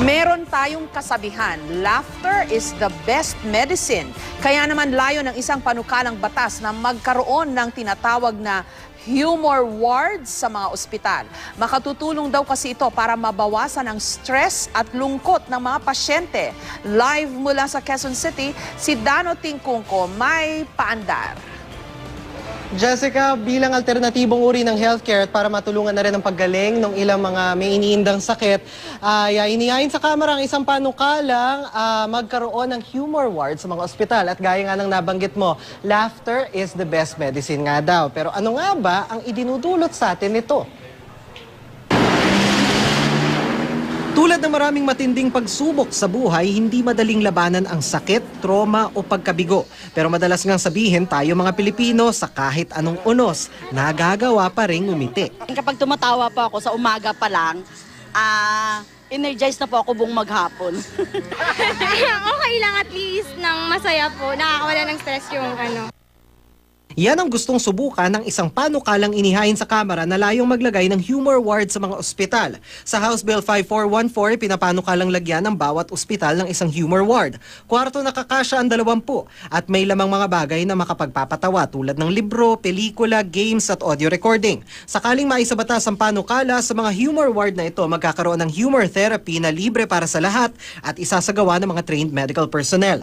Meron tayong kasabihan, laughter is the best medicine. Kaya naman layo ng isang panukalang batas na magkaroon ng tinatawag na humor wards sa mga ospital. Makatutulong daw kasi ito para mabawasan ang stress at lungkot ng mga pasyente. Live mula sa Quezon City, si Dano Tingkungko may paandar. Jessica, bilang alternatibong uri ng healthcare at para matulungan na rin ang paggaling ng ilang mga may iniindang sakit, ay uh, inihain sa kamera ang isang panukalang ah, magkaroon ng humor ward sa mga ospital. At gaya nga ng nabanggit mo, laughter is the best medicine nga daw. Pero ano nga ba ang idinudulot sa atin nito? Tulad ng maraming matinding pagsubok sa buhay, hindi madaling labanan ang sakit, trauma o pagkabigo. Pero madalas ngang sabihin tayo mga Pilipino sa kahit anong unos, nagagawa pa rin umiti. Kapag tumatawa po ako sa umaga pa lang, ah, energized na po ako buong maghapon. okay lang at least nang masaya po. Nakakawala ng stress yung ano. Yan ang gustong subukan ng isang panukalang inihain sa kamera na layong maglagay ng humor ward sa mga ospital. Sa House Bill 5414, pinapanukalang lagyan ng bawat ospital ng isang humor ward. Kwarto na kakasya ang dalawampu at may lamang mga bagay na makapagpapatawa tulad ng libro, pelikula, games at audio recording. Sakaling maisabatas ang panukala sa mga humor ward na ito, magkakaroon ng humor therapy na libre para sa lahat at isasagawa ng mga trained medical personnel.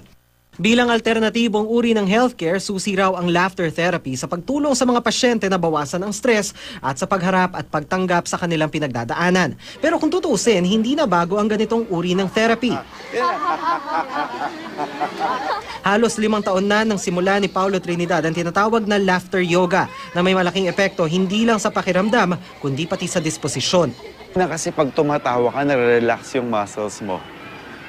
Bilang alternatibong uri ng healthcare, susi raw ang laughter therapy sa pagtulong sa mga pasyente na bawasan ang stress at sa pagharap at pagtanggap sa kanilang pinagdadaanan. Pero kung tutusin, hindi na bago ang ganitong uri ng therapy. Halos limang taon na nang simula ni Paulo Trinidad ang tinatawag na laughter yoga na may malaking epekto hindi lang sa pakiramdam kundi pati sa disposisyon. Na kasi pag tumatawa ka, nare-relax yung muscles mo.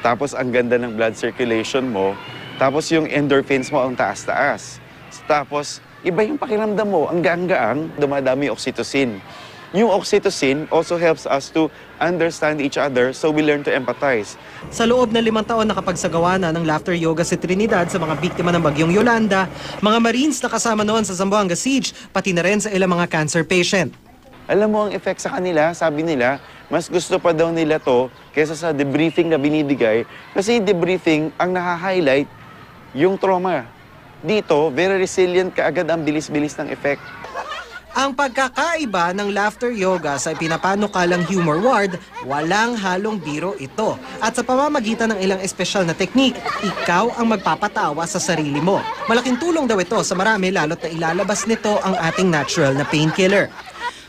Tapos ang ganda ng blood circulation mo. Tapos yung endorphins mo ang taas-taas. Tapos iba yung pakiramdam mo, ang gaang-gaang, dumadami oxytocin. Yung oxytocin also helps us to understand each other so we learn to empathize. Sa loob ng limang taon nakapagsagawa na ng laughter yoga si Trinidad sa mga biktima ng bagyong Yolanda, mga Marines na kasama noon sa Zamboanga Siege, pati na rin sa ilang mga cancer patient. Alam mo ang effect sa kanila, sabi nila, mas gusto pa daw nila to kaysa sa debriefing na binibigay. Kasi debriefing ang naha-highlight yung trauma. Dito, very resilient ka agad ang bilis-bilis ng effect. Ang pagkakaiba ng laughter yoga sa pinapanukalang humor ward, walang halong biro ito. At sa pamamagitan ng ilang espesyal na teknik, ikaw ang magpapatawa sa sarili mo. Malaking tulong daw ito sa marami lalo't na ilalabas nito ang ating natural na painkiller.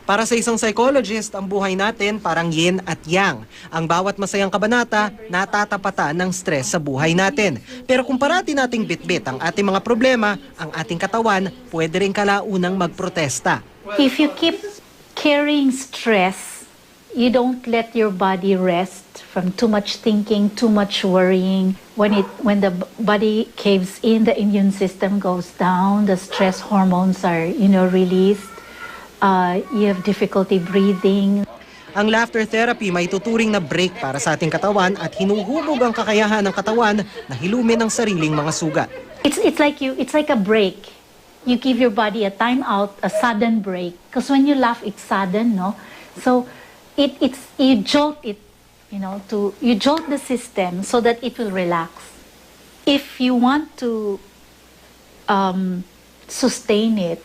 Para sa isang psychologist, ang buhay natin parang yin at yang. Ang bawat masayang kabanata, natatapatan ng stress sa buhay natin. Pero kung parati nating bitbit ang ating mga problema, ang ating katawan pwede rin kalaunang magprotesta. If you keep carrying stress, you don't let your body rest from too much thinking, too much worrying. When it when the body caves in, the immune system goes down, the stress hormones are, you know, released. Uh, you have difficulty breathing. Ang laughter therapy may tuturing na break para sa ating katawan at hinuhubog ang kakayahan ng katawan na hilumin ang sariling mga sugat. It's it's like you it's like a break. You give your body a time out, a sudden break. Because when you laugh, it's sudden, no? So it it's you jolt it, you know, to you jolt the system so that it will relax. If you want to um, sustain it,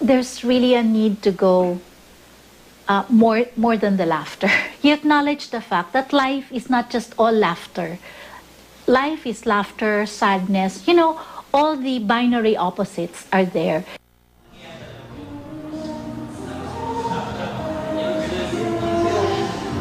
there's really a need to go uh, more more than the laughter. You acknowledge the fact that life is not just all laughter. Life is laughter, sadness. You know, all the binary opposites are there.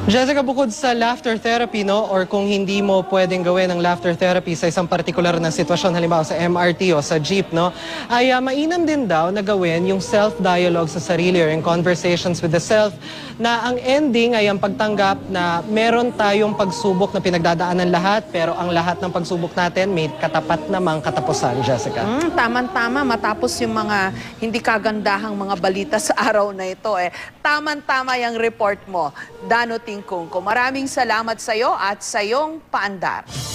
Jessica, bukod sa laughter therapy, no, or kung hindi mo pwedeng gawin ang laughter therapy sa isang partikular na sitwasyon, halimbawa sa MRT o sa jeep, no, ay ah, mainam din daw na gawin yung self-dialogue sa sarili or yung conversations with the self na ang ending ay ang pagtanggap na meron tayong pagsubok na pinagdadaanan lahat, pero ang lahat ng pagsubok natin may katapat namang katapusan, Jessica. Mm, tama-tama matapos yung mga hindi kagandahang mga balita sa araw na ito eh. Taman-tama yung report mo, Dano Tingkungko. Maraming salamat sa iyo at sa iyong paandar.